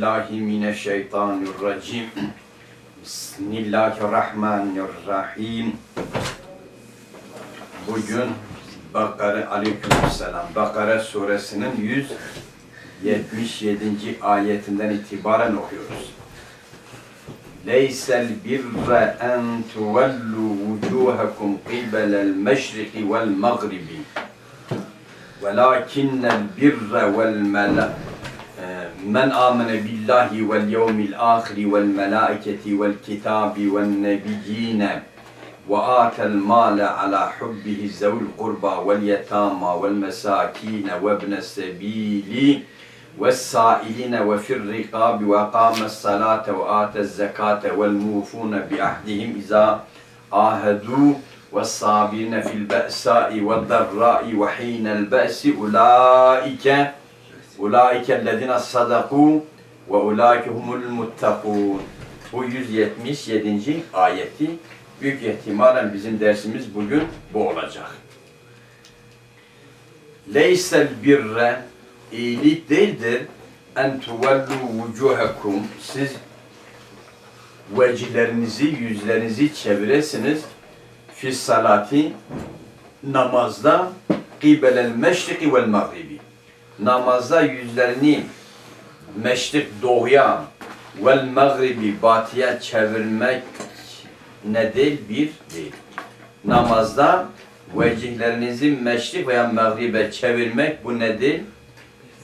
billahi mineşşeytanirracim. Bismillahirrahmanirrahim. Bugün Bakara Aleykümselam Bakara suresinin 177. ayetinden itibaren okuyoruz. Leysel birre en tuvellu vucuhakum qibelel meşriki vel magribi. Velakinnel birre vel melâ من آمن بالله واليوم الآخر والملائكة والكتاب والنبيين وآتى المال على حبه ذوي القربى واليتامى والمساكين وابن السبيل والسائلين وفي الرقاب وقام الصلاة وآتى الزكاة والموفون بعهدهم إذا عاهدوا والصابرين في البأساء والضراء وحين البأس أولئك أولئك الذين صدقوا وأولئك هم المتقون Bu 177. ayeti büyük ihtimalle bizim dersimiz bugün bu olacak. Leysel birre iyilik değildir en tuvellu vucuhakum siz vecilerinizi, yüzlerinizi çeviresiniz fi salati namazda kibelel meşriki vel mağribi namazda yüzlerini meşrik doğuya vel mağribi batıya çevirmek ne değil bir değil. Namazda vecihlerinizi meşrik veya mağribe çevirmek bu ne değil?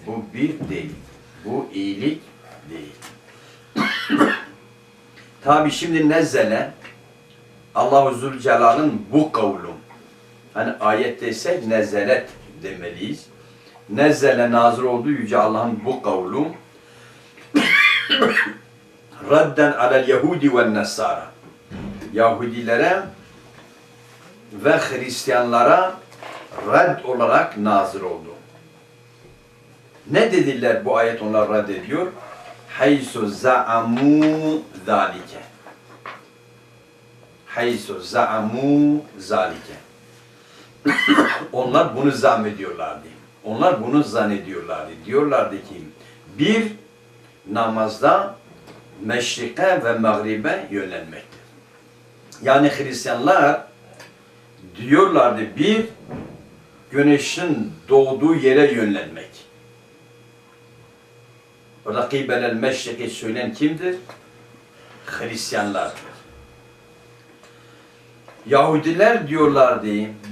Bu bir değil. Bu iyilik değil. Tabi şimdi nezzele Allahu Zülcelal'ın bu kavlu. Hani ayette ise nezelet demeliyiz. Nezzele nazır olduğu Yüce Allah'ın bu kavlu radden alel Yahudi ve Nasara Yahudilere ve Hristiyanlara red olarak nazır oldu. Ne dediler bu ayet onlar red ediyor? Haysu za'amu zalike haysu za'amu zalike. Onlar bunu zannediyorlardı. Onlar bunu zannediyorlardı. Diyorlardı ki bir namazda meşrike ve mağribe yönlenmektir. Yani Hristiyanlar diyorlardı bir güneşin doğduğu yere yönlenmek. Burada kıybelel meşriki söyleyen kimdir? Hristiyanlardır. Yahudiler diyorlardı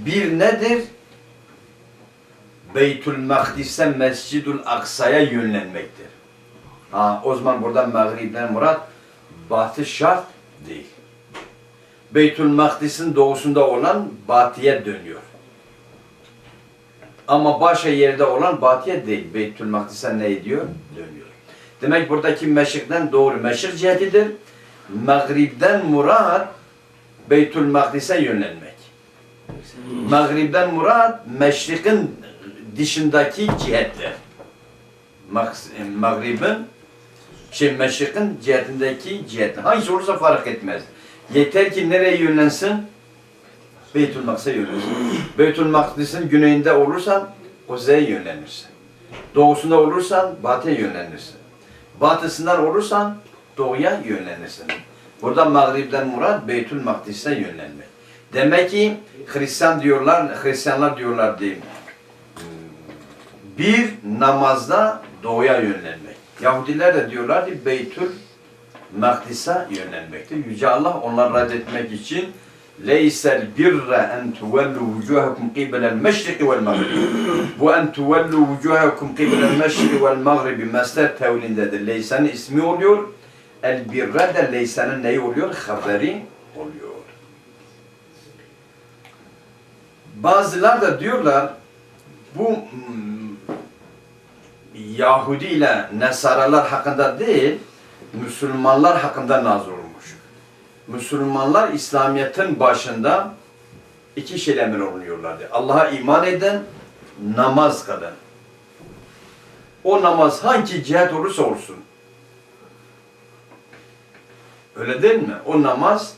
bir nedir? Beytül Makdis'e Mescidül Aksa'ya yönlenmektir. Ha, o zaman burada Mağrib'den murat batı şart değil. Beytül Makdis'in doğusunda olan batıya dönüyor. Ama başka yerde olan batıya değil. Beytül Makdis'e ne ediyor? Dönüyor. Demek buradaki meşrikten doğru meşrik cihetidir. Mağrib'den murat Beytül Makdis'e yönlenmek. Mağrib'den murat meşrikin dışındaki cihetler. Mağrib'in şey meşrikin cihetindeki cihetler. Hangisi olursa fark etmez. Yeter ki nereye yönlensin? Beytül Makdis'e yönlensin. Beytül Makdis'in güneyinde olursan kuzeye yönlenirsin. Doğusunda olursan batıya yönlenirsin. Batısından olursan doğuya yönlenirsin. Burada Mağrib'den murat Beytül Makdis'e yönlenmek. Demek ki Hristiyan diyorlar, Hristiyanlar diyorlar diyeyim. Bir namazda doğuya yönlenmek. Yahudiler de diyorlar ki Beytül Makdis'e yönlenmektir. Yüce Allah onları reddetmek için leysel birre en tuvellu vucuhakum qibelel meşriki vel mağribi. Bu en tuvellu vucuhakum qibelel meşriki vel mağribi mesler tevlindedir. Leysenin ismi oluyor. El birre de leysenin neyi oluyor? Haberi oluyor. Bazılar da diyorlar bu Yahudi ile Nesaralar hakkında değil, Müslümanlar hakkında nazır olmuş. Müslümanlar İslamiyet'in başında iki şeyle emir oluyorlardı. Allah'a iman eden, namaz kılan. O namaz hangi cihet olursa olsun. Öyle değil mi? O namaz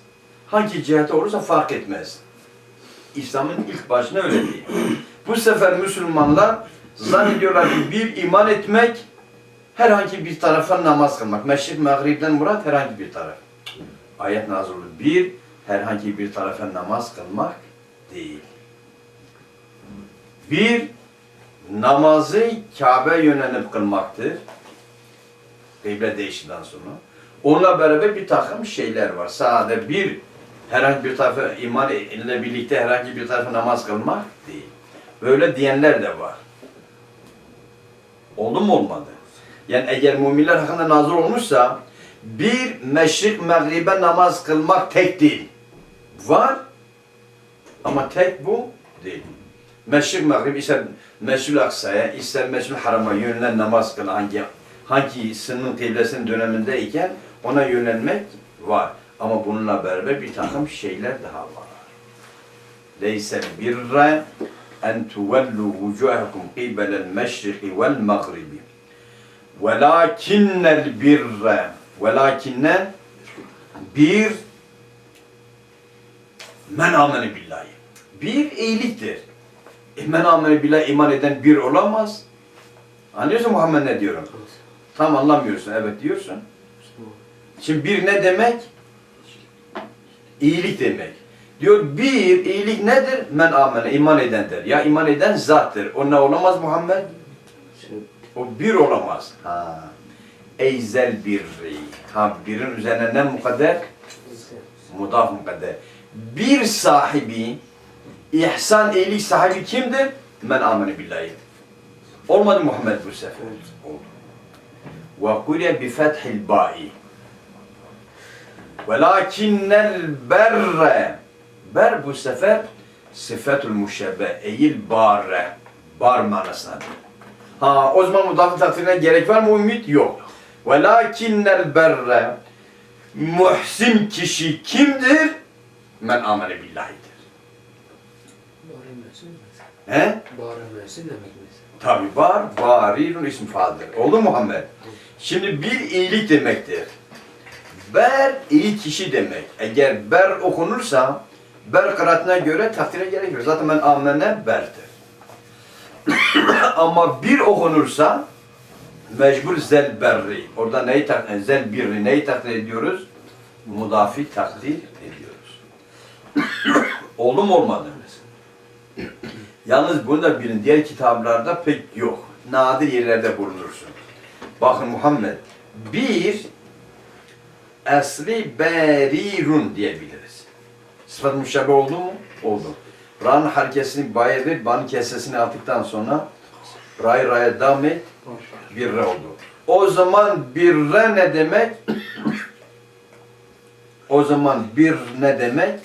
hangi cihete olursa fark etmez. İslam'ın ilk başına öyle değil. Bu sefer Müslümanlar zannediyorlar ki bir iman etmek Herhangi bir tarafa namaz kılmak. Meşrik mağribden murat herhangi bir taraf. Ayet oldu. Bir, herhangi bir tarafa namaz kılmak değil. Bir, namazı Kabe yönelip kılmaktır. Kıble değişinden sonra. Onunla beraber bir takım şeyler var. Sade bir, herhangi bir tarafa iman ile birlikte herhangi bir tarafa namaz kılmak değil. Böyle diyenler de var. Oldu mu olmadı? Yani eğer müminler hakkında nazır olmuşsa bir meşrik mağribe namaz kılmak tek değil. Var ama tek bu değil. Meşrik mağrib ister Meşrul Aksa'ya ister Meşrul Haram'a yönelen namaz kıl hangi hangisinin kıblesinin dönemindeyken ona yönelmek var. Ama bununla beraber bir takım şeyler daha var. Leyse birre tuvellu vucuhakum qibelel meşriki vel mağribi. Velakinnel birre velakinnen bir men amene billahi. Bir iyiliktir. E, men amene billahi iman eden bir olamaz. Anlıyorsun Muhammed ne diyorum? Tam anlamıyorsun. Evet diyorsun. Şimdi bir ne demek? İyilik demek. Diyor bir iyilik nedir? Men amene iman edendir. Ya iman eden zattır. O ne olamaz Muhammed? O bir olamaz. Ha. Eyzel birri. Ha birin üzerine ne mukadder? Mudaf mukadder. Bir sahibi, ihsan iyilik sahibi kimdir? Men amene billahi. Olmadı Muhammed bu sefer. Oldu. Ve kule bi fethil ba'i. Velakinnel berre. Ber bu sefer sıfatul müşebbe. Eğil barre. Bar manasındadır. Ha o zaman mudafın takdirine gerek var mı ümit? Yok. Velakinnel berre. Muhsin kişi kimdir? Men amene billahidir. He? Bağıramıyorsun demek mesela. Tabi var, varirun ismi faildir. Oldu mu Muhammed? Şimdi bir iyilik demektir. Ber iyi kişi demek. Eğer ber okunursa ber kıraatine göre takdire gerek. Zaten ben amene berdir. Ama bir okunursa mecbur zel berri. Orada neyi tak zel birri neyi takdir ediyoruz? Mudafi takdir ediyoruz. Oldu mu olmadı? Yalnız bunu da bilin, diğer kitaplarda pek yok. Nadir yerlerde bulunursun. Bakın Muhammed, bir esli berirun diyebiliriz. Sıfat müşabbe oldu mu? Oldu. Ra'nın harekesini bayırdı, ban kesesini attıktan sonra ray raya devam et, bir re oldu. O zaman bir re ne demek? o zaman bir ne demek?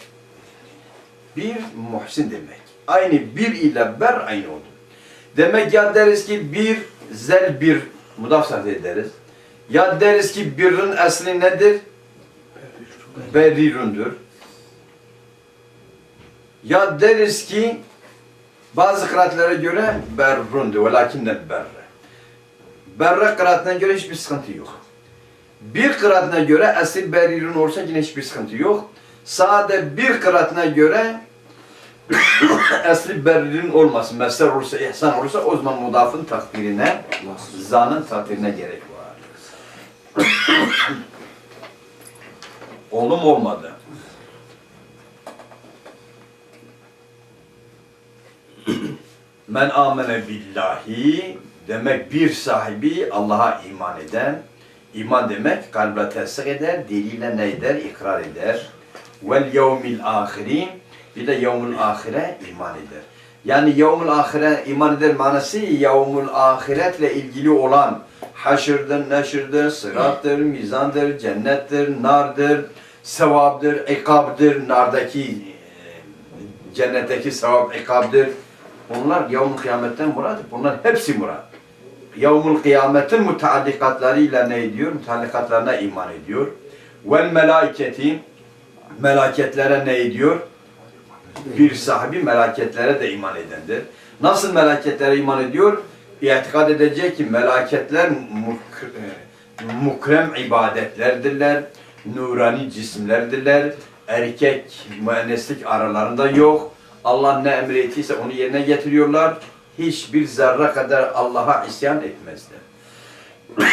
Bir muhsin demek. Aynı bir ile ber aynı oldu. Demek ya deriz ki bir zel bir mudaf ederiz. Ya deriz ki birin asli nedir? Berirundur. Ya deriz ki bazı kıraatlere göre berrundur. Velakinnel berre. Berre kıraatine göre hiçbir sıkıntı yok. Bir kıraatine göre esil berirun olsa yine hiçbir sıkıntı yok. Sade bir kıraatine göre esli berrin olmasın. Mesler olursa, ihsan olursa o zaman mudafın takdirine, zanın takdirine gerek var. Oldu mu olmadı? Men amene billahi demek bir sahibi Allah'a iman eden, iman demek kalbe tesdik eder, diliyle ne eder? İkrar eder. Vel yevmil ahirin bir de yevmul ahire iman eder. Yani yevmul ahire iman eder manası yevmul ahiretle ilgili olan haşırdır, neşirdir, sırattır, mizandır, cennettir, nardır, sevaptır, ikabdır, nardaki e, cennetteki sevap ikabdır. Bunlar yevmul kıyametten murad. Bunlar hepsi murad. Yevmul kıyametin mutallikatlarıyla ne ediyor? Mutallikatlarına iman ediyor. Vel melaketi melaketlere ne ediyor? bir sahibi melaketlere de iman edendir. Nasıl melaketlere iman ediyor? İtikad edecek ki melaketler e, mukrem ibadetlerdirler, nurani cisimlerdirler, erkek müenneslik aralarında yok. Allah ne emrettiyse onu yerine getiriyorlar. Hiçbir zerre kadar Allah'a isyan etmezler.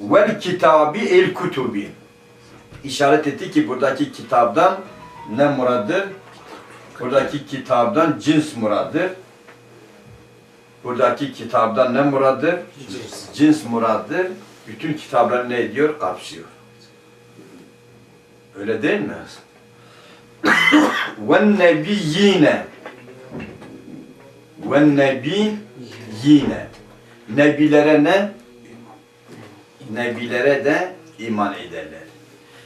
Vel kitabi el kutubi. İşaret etti ki buradaki kitaptan ne muradır? Buradaki kitaptan cins muradır. Buradaki kitaptan ne muradır? Cins muradır. Bütün kitapları ne ediyor? Kapsıyor. Öyle değil mi? Ve nebiyyine Nebilere ne? Nebilere de iman ederler.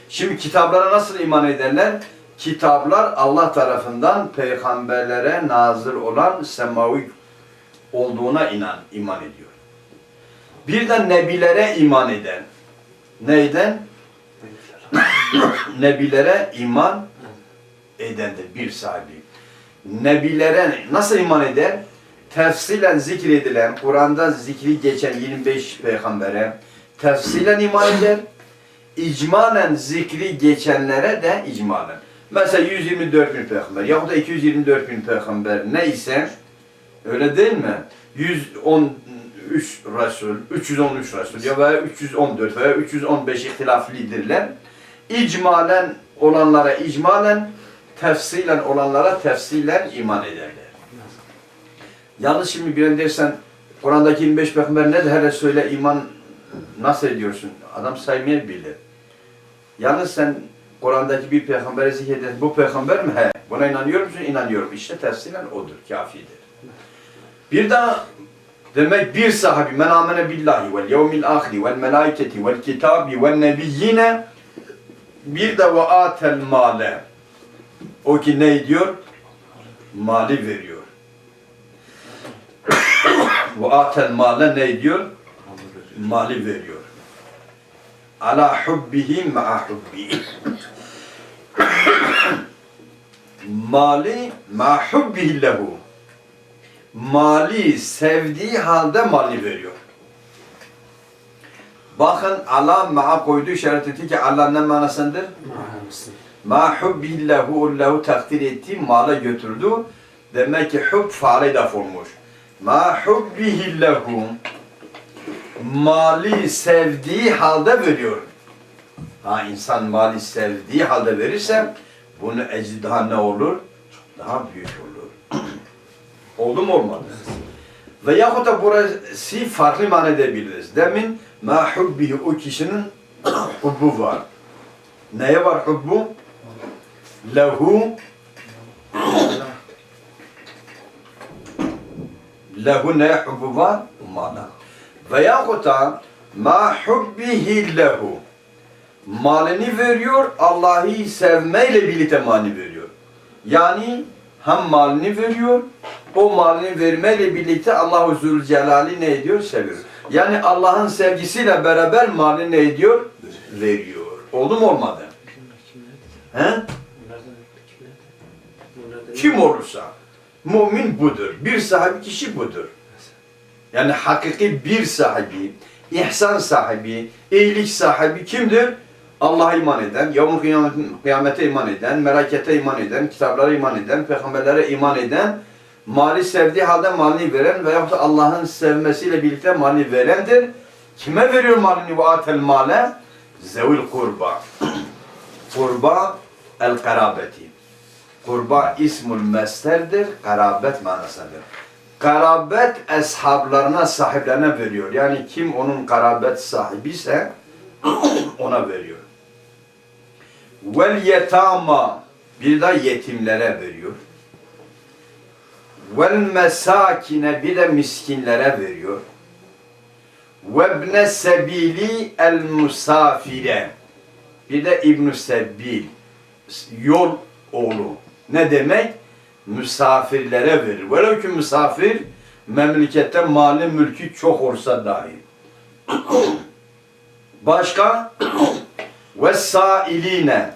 Şimdi kitaplara nasıl iman ederler? Kitaplar Allah tarafından peygamberlere nazır olan semavi olduğuna inan, iman ediyor. Bir de nebilere iman eden. Neyden? nebilere iman edendir bir sahibi. Nebilere nasıl iman eder? Tefsilen zikredilen, Kur'an'da zikri geçen 25 peygambere tefsilen iman eder. İcmalen zikri geçenlere de icmalen. Mesela 124 bin peygamber yahut da 224 bin peygamber neyse öyle değil mi? 113 Resul, 313 Resul ya veya 314 veya 315 ihtilaflidirler. İcmalen olanlara icmalen, tefsilen olanlara tefsilen iman ederler. Yalnız şimdi bir dersen Kur'an'daki 25 peygamber ne de hele söyle iman nasıl ediyorsun? Adam saymayabilir. Yalnız sen Kur'an'daki bir peygamberi zikredersin. Bu peygamber mi? He. Buna inanıyor musun? İnanıyorum. İşte tefsilen odur. Kafidir. Bir daha demek bir sahabi men amene billahi vel yevmil ahiri vel melaiketi vel kitabi vel nebiyyine bir de ve atel male o ki ne diyor? Mali veriyor. ve atel male ne diyor? Mali veriyor. Ala hubbihi ma'a hubbi. Mali ma hubbihi lehu. Mali sevdiği halde mali veriyor. Bakın Allah ma'a koyduğu işaret etti ki Allah ne manasındır? Ma hubbihi lehu, takdir ettiği mala götürdü. Demek ki hub faale daf olmuş. Ma hubbihi lehu mali sevdiği halde veriyor. Ha insan mali sevdiği halde verirse bunu ecri ne olur? Daha büyük olur. Oldu mu olmadı? Ve yahut da burası farklı mana edebiliriz. Demin ma hubbihi o kişinin hubbu var. Neye var hubbu? Lehu lehu ne hubbu var? Mala. Veyahut da ma hubbihi lehu malini veriyor, Allah'ı sevmeyle birlikte malini veriyor. Yani hem malini veriyor, o malini vermeyle birlikte Allah-u Zülcelal'i ne ediyor? Seviyor. Yani Allah'ın sevgisiyle beraber malini ne ediyor? Veriyor. Oldu mu olmadı? He? Kim olursa mümin budur. Bir sahibi kişi budur. Yani hakiki bir sahibi, ihsan sahibi, iyilik sahibi kimdir? Allah'a iman eden, kıyamet, kıyamete iman eden, melekete iman eden, kitaplara iman eden, peygamberlere iman eden, mali sevdiği halde malini veren veyahut da Allah'ın sevmesiyle birlikte malini verendir. Kime veriyor malini ve atel male? Zevil kurba. kurba el karabeti. Kurba ismul mesterdir, karabet manasındadır. Karabet eshablarına, sahiplerine veriyor. Yani kim onun karabet sahibiyse ona veriyor. Vel yetama bir de yetimlere veriyor. Vel mesakine bir de miskinlere veriyor. Vebne sebili el musafire bir de İbn Sebil yol oğlu. Ne demek? Misafirlere verir. Velev ki misafir memlekette mali mülkü çok olsa dahi. Başka? ve sailine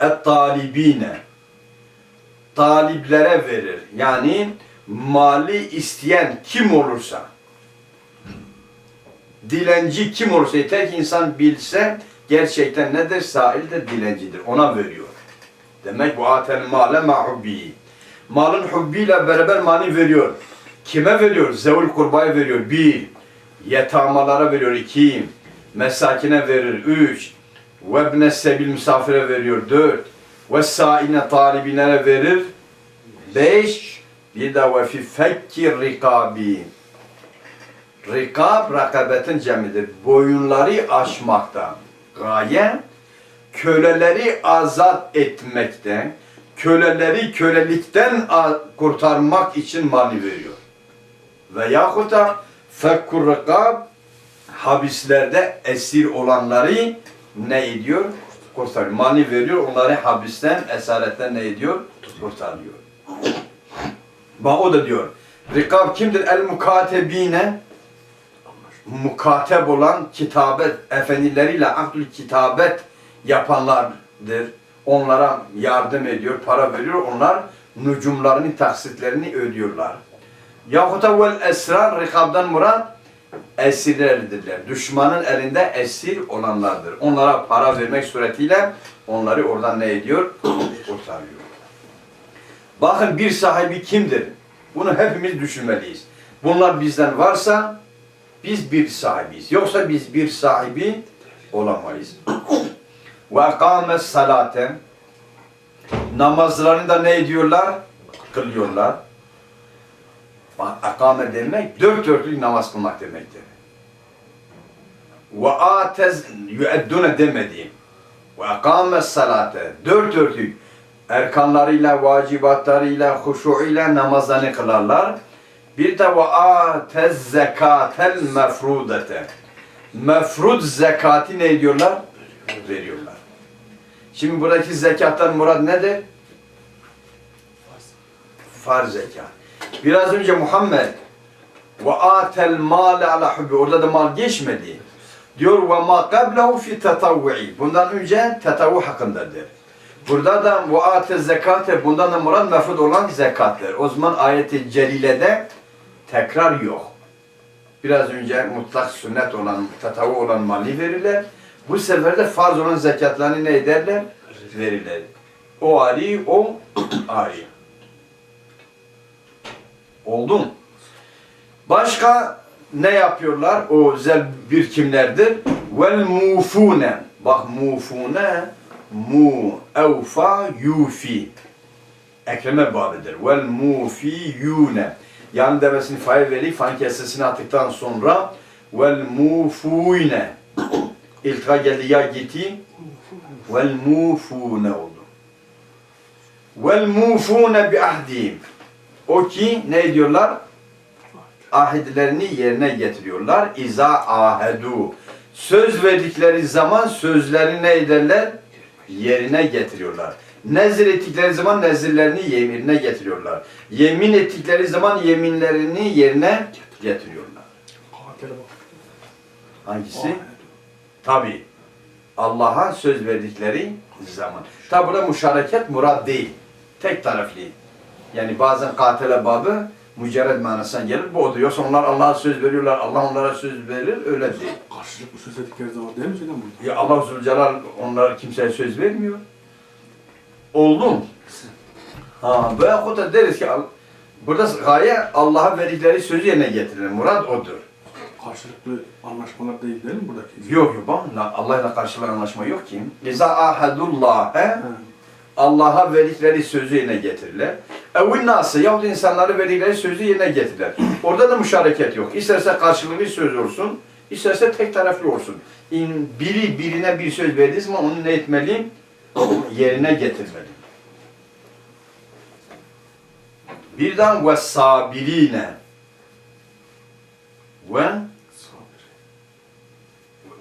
et talibine taliplere verir. Yani mali isteyen kim olursa dilenci kim olursa yeter ki insan bilse gerçekten nedir? Sail de dilencidir. Ona veriyor. Demek bu atel male mahubbi. Malın hubbiyle beraber mani veriyor. Kime veriyor? Zevul kurbaya veriyor. Bir. Yetamalara veriyor iki. Mesakine verir üç. Ve ibne sebil misafire veriyor dört. Ve saine talibinlere verir beş. Bir de ve fi fekki rikabi. Rikab rakabetin cemidir. Boyunları aşmakta. Gaye köleleri azat etmekten, köleleri kölelikten kurtarmak için mani veriyor. Ve yahut da fekkur rikab habislerde esir olanları ne ediyor? Kurtarıyor. Mani veriyor. Onları habisten, esaretten ne ediyor? Kurtarıyor. Bak o da diyor. Rikab kimdir? El mukatebine mukateb olan kitabet efendileriyle ahlü kitabet yapanlardır. Onlara yardım ediyor, para veriyor. Onlar nucumlarını, taksitlerini ödüyorlar. Yahut vel esrar rikabdan murat esirlerdirler. Düşmanın elinde esir olanlardır. Onlara para vermek suretiyle onları oradan ne ediyor? Kurtarıyor. Bakın bir sahibi kimdir? Bunu hepimiz düşünmeliyiz. Bunlar bizden varsa biz bir sahibiyiz. Yoksa biz bir sahibi olamayız. Ve akame salate namazlarını da ne ediyorlar? Kılıyorlar. Bak akame demek dört dörtlük namaz kılmak demektir. Ve atez yüeddune demediğim. Ve akame salate dört dörtlük erkanlarıyla, vacibatlarıyla, huşuğuyla namazlarını kılarlar. Bir de ve atez zekatel mefrudete. Mefrud zekati ne ediyorlar? Veriyorlar. Şimdi buradaki zekattan murad nedir? Farz zekat. Biraz önce Muhammed ve atel male ala hubbi orada da mal geçmedi. Diyor ve ma qablahu fi tetavvu'i. Bundan önce tetavvu hakkındadır. Burada da ve ate zekate bundan da murad mefrud olan zekattır. O zaman ayeti celilede tekrar yok. Biraz önce mutlak sünnet olan, tatavu olan mali verirler. Bu sefer de farz olan zekatlarını ne ederler? Verirler. O ari, o ari. Oldu? Başka ne yapıyorlar? O zel bir kimlerdir? Vel mufune. Bak mufune, mu, evfa, yufi. Ekleme babıdır. Vel mufiyune. Yani devesini fail veli fan kesesini attıktan sonra vel mufuyne. İlka geldi ya gitti. Vel mufune oldu. Vel mufune bi ahdihim. O ki ne diyorlar? Ahitlerini yerine getiriyorlar. İza ahedu. Söz verdikleri zaman sözlerini ne ederler? Yerine getiriyorlar. Nezir ettikleri zaman nezirlerini yerine getiriyorlar. Yemin ettikleri zaman yeminlerini yerine getiriyorlar. Hangisi? Tabi. Allah'a söz verdikleri zaman. Tabi burada müşareket murad değil. Tek taraflı. Yani bazen katile babı mücerred manasına gelir. Bu odur. Yoksa onlar Allah'a söz veriyorlar. Allah onlara söz verir. Öyle değil. Karşılıklı söz ettikleri zaman değil mi Şeyden bu? Ya Allah Zülcelal onlara kimseye söz vermiyor. Oldu mu? Ha, veyahut da deriz ki burada gaye Allah'a verdikleri sözü yerine getirilir. Murad odur. Karşılıklı anlaşmalar değil değil mi buradaki? Yok yok Allah'la karşılıklı anlaşma yok ki. İza ahadullâhe He. Allah'a verdikleri sözü yerine getirirler. Evin nası yahut insanları verdikleri sözü yerine getirirler. Orada da müşareket yok. İsterse karşılıklı söz olsun, isterse tek taraflı olsun. Biri birine bir söz verdiği zaman onu ne etmeli? Yerine getirmeli. Birden ve sabirine ve.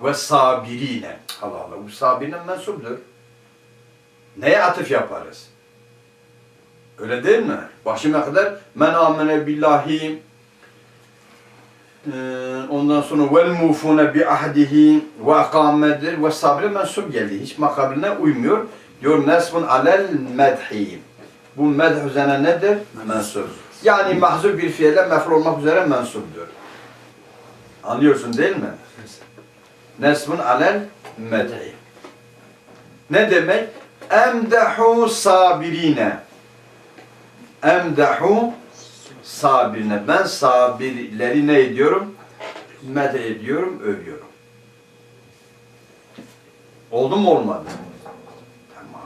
Ve sabirine. Allah Allah. Bu sabirine mensuptur. Neye atıf yaparız? Öyle değil mi? Başıma kadar men amene billahi ondan sonra vel mufune bi ahdihi ve akamedir ve sabire mensup geldi. Hiç makabline uymuyor. Diyor nesbun alel medhi. Bu medh üzerine nedir? Mensup. Yani mahzur bir fiile mef'ul olmak üzere mensuptur. Anlıyorsun değil mi? Nesbun alel medhi. Ne demek? Emdahu sabirine. Emdahu sabirine. Ben sabirleri ne ediyorum? med ediyorum, övüyorum. Oldu mu olmadı? Tamam.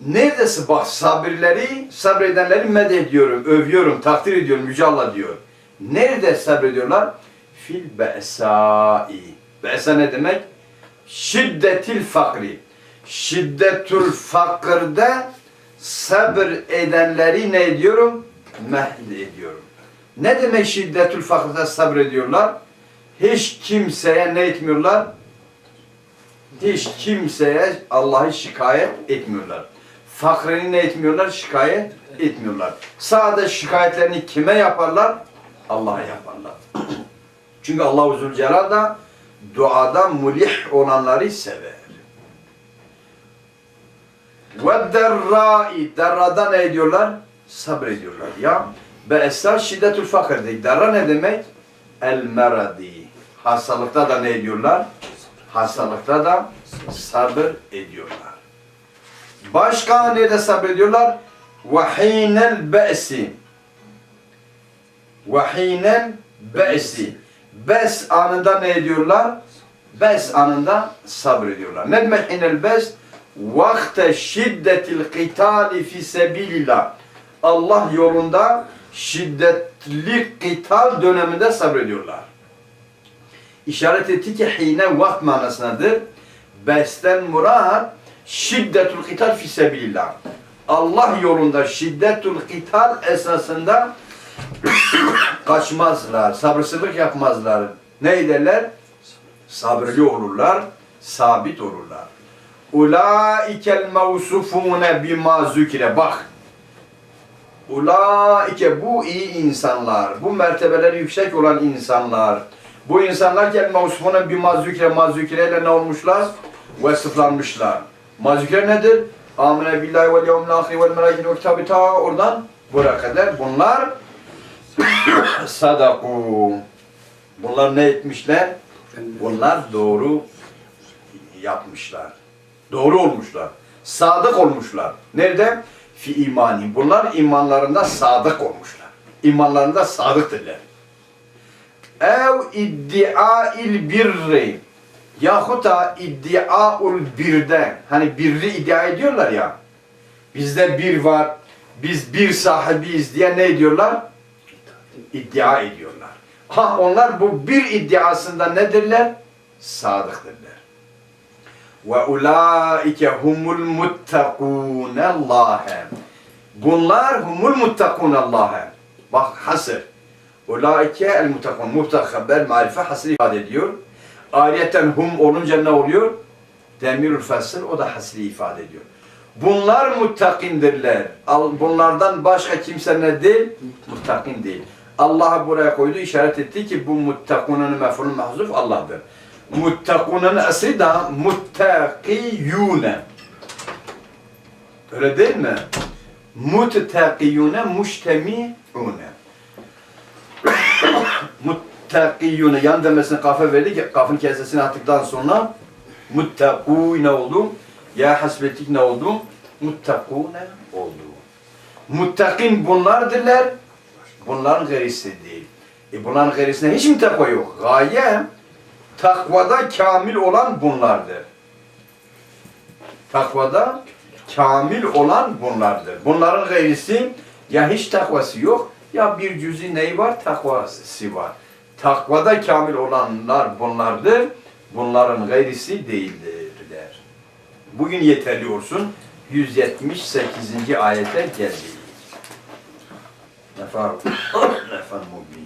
Neredesin bak sabirleri, sabredenleri med ediyorum, övüyorum, takdir ediyorum, Yüce Allah diyor. Nerede sabrediyorlar? Fil be'sai. Be'sa ne demek? Şiddetil fakri. Şiddetül fakirde sabır edenleri ne ediyorum? Mehd ediyorum. Ne demek şiddetül fakirde sabrediyorlar? Hiç kimseye ne etmiyorlar? Hiç kimseye Allah'ı şikayet etmiyorlar. Fakrini ne etmiyorlar? Şikayet etmiyorlar. Sadece şikayetlerini kime yaparlar? Allah'a yaparlar. Çünkü Allah-u Zülcelal da duada mulih olanları sever. Ve derrai, derrada ne ediyorlar? Sabrediyorlar. Ya, be'esa şiddetül fakir değil. Derra ne demek? El meradi. Hastalıkta da ne ediyorlar? Hastalıkta da sabır ediyorlar. Başka nerede sabrediyorlar? Vahinel be'si. Vahinel be'si. Bes anında ne ediyorlar? Bes anında sabrediyorlar. Ne demek hinel bes? Vakte şiddetil qitali fi sebilillah. Allah yolunda şiddetli qital döneminde sabrediyorlar. İşaret etti ki hine vakt manasındadır. Besten murad şiddetül qital fi sebilillah. Allah yolunda şiddetül qital esasında kaçmazlar, sabırsızlık yapmazlar. Ne ederler? Sabırlı olurlar, sabit olurlar. Ulaikel mevsufune bima zükre. Bak. Ulaike bu iyi insanlar, bu mertebeleri yüksek olan insanlar. Bu insanlar kel mevsufune bima zükre, mazükreyle ne olmuşlar? Vasıflanmışlar. Mazükre nedir? Amine billahi vel yevmil ahir vel meleketi ve kitabı ta oradan buraya kadar. Bunlar sadaku. Bunlar ne etmişler? Bunlar doğru yapmışlar. Doğru olmuşlar. Sadık olmuşlar. Nerede? Fi imani. Bunlar imanlarında sadık olmuşlar. İmanlarında sadıktırlar. Ev iddiail birri. Yahut da iddiaul birde. Hani birri iddia ediyorlar ya. Bizde bir var. Biz bir sahibiyiz diye ne ediyorlar? İddia ediyorlar. Ha onlar bu bir iddiasında nedirler? Sadıktırlar. Ve ulaike humul muttakun Allah'a. Bunlar humul muttakun Allah'a. Bak hasır. Ulaike el muttakun. Muhtak haber marife hasır ifade ediyor. Ayrıyeten hum olunca ne oluyor? Demirül fasıl o da hasri ifade ediyor. Bunlar muttakindirler. Bunlardan başka kimse ne değil? Muttakin değil. Allah'a buraya koydu, işaret etti ki bu muttakunun mef'ulü mahzuf Allah'dır. Muttakunun asli da muttakiyune. Öyle değil mi? Muttakiyune muştemiune. Muttakiyune yan demesine kafe verdik. Kafın kesesini attıktan sonra muttakû ne oldu? Ya hasbettik ne oldu? Muttakûne oldu. Muttakin bunlardırlar. Bunların gayrisi değil. E bunların gayrisinde hiç mi takva yok? Gaye takvada kamil olan bunlardır. Takvada kamil olan bunlardır. Bunların gayrisi ya hiç takvası yok ya bir cüzi neyi var? Takvası var. Takvada kamil olanlar bunlardır. Bunların gayrisi değildirler. Bugün yeterli olsun. 178. ayete na faro na faro mobile